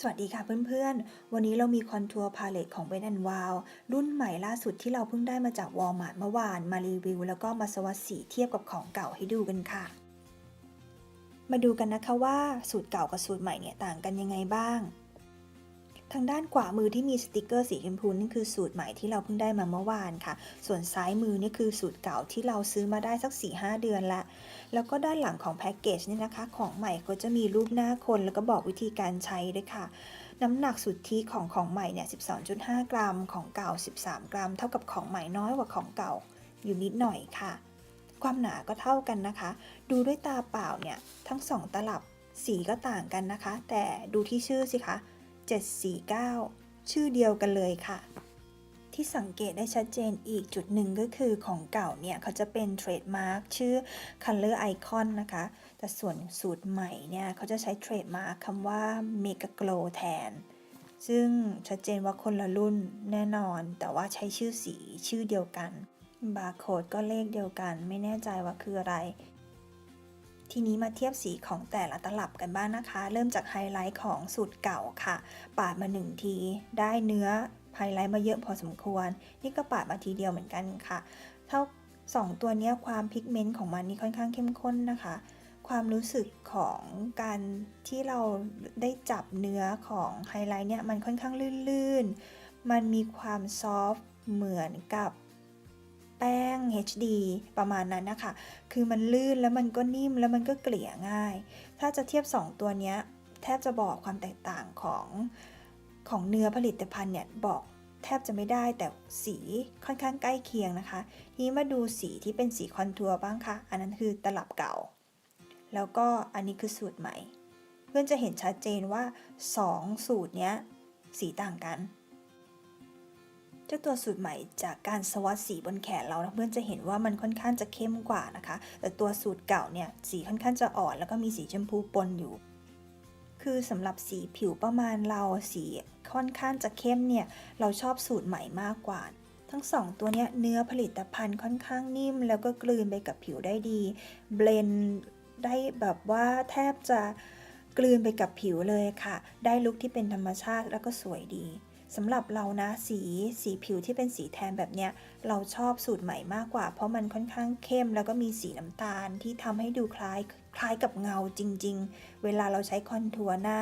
สวัสดีค่ะเพื่อนๆ วันนี้เรามีคอนทัวร์พาเลตของ w e t n w o w รุ่นใหม่ล่าสุดที่เราเพิ่งได้มาจากวอลมาร์ทเมื่อวานมารีวิว แล้วก็มาสวัสดสีเทียบกับของเก่าให้ดูกันค่ะ มาดูกันนะคะว่าสูตรเก่ากับสูตรใหม่เนี่ยต่างกันยังไงบ้าง ทางด้านขวามือที่มีสติกเกอร์สีชมพูนั่นคือสูตรใหม่ที่เราเพิ่งได้มาเมื่อวานค่ะ ส่วนซ้ายมือนี่คือสูตรเก่าที่เราซื้อมาได้สัก 4-5 เดือนละ แล้วก็ด้านหลังของแพ็กเกจนี่นะคะ ของใหม่ก็จะมีรูปหน้าคนแล้วก็บอกวิธีการใช้ด้วยค่ะ น้ำหนักสุทธิของของใหม่เนี่ย 12.5 กรัม ของเก่า 13 กรัม เท่ากับของใหม่น้อยกว่าของเก่าอยู่นิดหน่อยค่ะ ความหนาก็เท่ากันนะคะ ดูด้วยตาเปล่าเนี่ยทั้งสองตลับสีก็ต่างกันนะคะ แต่ดูที่ชื่อสิคะ 749 ชื่อเดียวกันเลยค่ะ ที่สังเกตได้ชัดเจนอีกจุดหนึ่งก็คือของเก่าเนี่ย เขาจะเป็นเทรดมาร์คชื่อ Color Icon นะคะ แต่ส่วนสูตรใหม่เนี่ย เขาจะใช้เทรดมาร์คคำว่า Mega Glow แทน ซึ่งชัดเจนว่าคนละรุ่นแน่นอน แต่ว่าใช้ชื่อสีชื่อเดียวกันบาร์โค้ดก็เลขเดียวกัน ไม่แน่ใจว่าคืออะไร ทีนี้มาเทียบสีของแต่ละตลับกันบ้างนะคะ เริ่มจากไฮไลท์ของสูตรเก่าค่ะ ปาดมาหนึ่งที ได้เนื้อไฮไลท์มาเยอะพอสมควร นี่ก็ปาดมาทีเดียวเหมือนกันค่ะ เท่าสองตัวนี้ความพิกเมนต์ของมันนี่ค่อนข้างเข้มข้นนะคะ ความรู้สึกของการที่เราได้จับเนื้อของไฮไลท์เนี่ยมันค่อนข้างลื่นๆ มันมีความซอฟต์เหมือนกับ แป้ง HD ประมาณนั้นนะคะ คือมันลื่นแล้วมันก็นิ่มแล้วมันก็เกลี่ยง่าย ถ้าจะเทียบ 2 ตัวนี้แทบจะบอกความแตกต่างของของเนื้อผลิตภัณฑ์เนี่ยบอกแทบจะไม่ได้แต่สีค่อนข้างใกล้เคียงนะคะ ทีนี้มาดูสีที่เป็นสีคอนทัวร์บ้างค่ะ อันนั้นคือตลับเก่า แล้วก็อันนี้คือสูตรใหม่ เพื่อนจะเห็นชัดเจนว่า 2 สูตรเนี้ยสีต่างกัน เจ้าตัวสูตรใหม่จากการสวัสดสีบนแขนเรานะเพื่อนจะเห็นว่ามันค่อนข้างจะเข้มกว่านะคะ แต่ตัวสูตรเก่าเนี่ยสีค่อนข้างจะอ่อน แล้วก็มีสีชมพูปนอยู่ คือสำหรับสีผิวประมาณเราสีค่อนข้างจะเข้มเนี่ยเราชอบสูตรใหม่มากกว่าทั้งสองตัวเนี้ยเนื้อผลิตภัณฑ์ค่อนข้างนิ่ม แล้วก็กลืนไปกับผิวได้ดี เบลนได้แบบว่าแทบจะกลืนไปกับผิวเลยค่ะ ได้ลุคที่เป็นธรรมชาติแล้วก็สวยดี สำหรับเรานะสีสีผิวที่เป็นสีแทนแบบเนี้ยเราชอบสูตรใหม่มากกว่า เพราะมันค่อนข้างเข้ม แล้วก็มีสีน้ำตาลที่ทำให้ดูคล้ายคล้ายกับเงาจริง ๆ เวลาเราใช้คอนทัวร์หน้า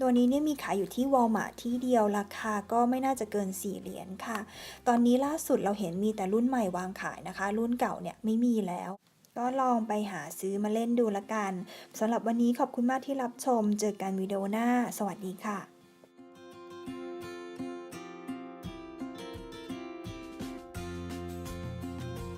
ตัวนี้เนี่ยมีขายอยู่ที่วอลมาร์ทที่เดียวราคาก็ไม่น่าจะเกิน 4 เหรียญค่ะ ตอนนี้ล่าสุดเราเห็นมีแต่รุ่นใหม่วางขายนะคะ รุ่นเก่าเนี่ยไม่มีแล้วก็ลองไปหาซื้อมาเล่นดูละกันสำหรับวันนี้ขอบคุณมากที่รับชม เจอกันวิดีโอหน้า สวัสดีค่ะ